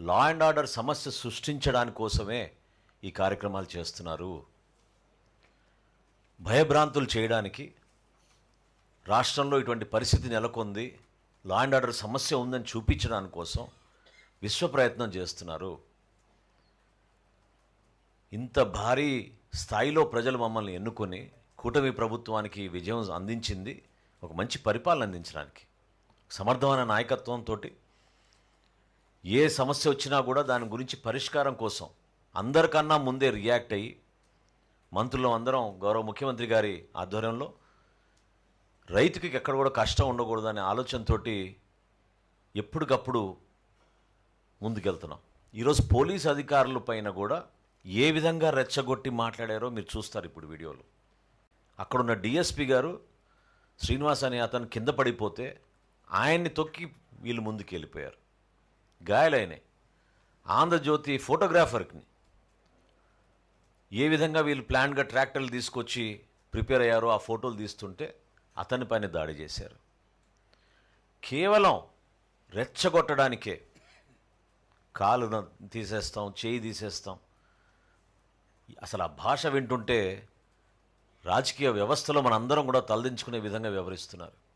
Law and order సమస్య సృష్టించడానికి కోసమే ఈ కార్యక్రమాలు చేస్తున్నారు. భయభ్రాంతులు చేయడానికి రాష్ట్రంలో ఇటువంటి పరిస్థితి నెలకొంది. లా అండ్ ఆర్డర్ సమస్య ఉందని చూపించడానికి కోసం విశ్వ ప్రయత్నం చేస్తున్నారు. ఇంత భారీ స్థాయిలో ప్రజలు మమ్మల్ని ఎన్నుకొని కూటమి ప్రభుత్వానికి విజయం అందించింది. ఒక మంచి పరిపాలన అందించడానికి. సమర్థమైన నాయకత్వంతో ఏ సమస్య వచ్చినా కూడా దాని గురించి పరిష్కారం కోసం అందరికన్నా ముందే రియాక్ట్ అయ్యి మంత్రులం అందరం గౌరవ ముఖ్యమంత్రి గారి ఆధ్వర్యంలో రైతుకి ఎక్కడ కూడా కష్టం ఉండకూడదనే ఆలోచనతో ఎప్పటికప్పుడు ముందుకెళ్తున్నాం. ఈరోజు పోలీస్ అధికారుల పైన కూడా ఏ విధంగా రెచ్చగొట్టి మాట్లాడారో మీరు చూస్తారు ఇప్పుడు వీడియోలో. అక్కడున్న డిఎస్పి గారు శ్రీనివాస్ అనే అతను కింద పడిపోతే ఆయన్ని తొక్కి వీళ్ళు ముందుకు వెళ్ళిపోయారు గాయాలైనాయి ఆంధ్రజ్యోతి ఫోటోగ్రాఫర్కి ఏ విధంగా వీళ్ళు ప్లాన్గా ట్రాక్టర్లు తీసుకొచ్చి ప్రిపేర్ అయ్యారో ఆ ఫోటోలు తీస్తుంటే అతని పైన దాడి చేశారు. కేవలం రెచ్చగొట్టడానికే కాలు తీసేస్తాం చేయి తీసేస్తాం. అసలు ఆ భాష వింటుంటే రాజకీయ వ్యవస్థలో మనందరం కూడా తలదించుకునే విధంగా వ్యవహరిస్తున్నారు.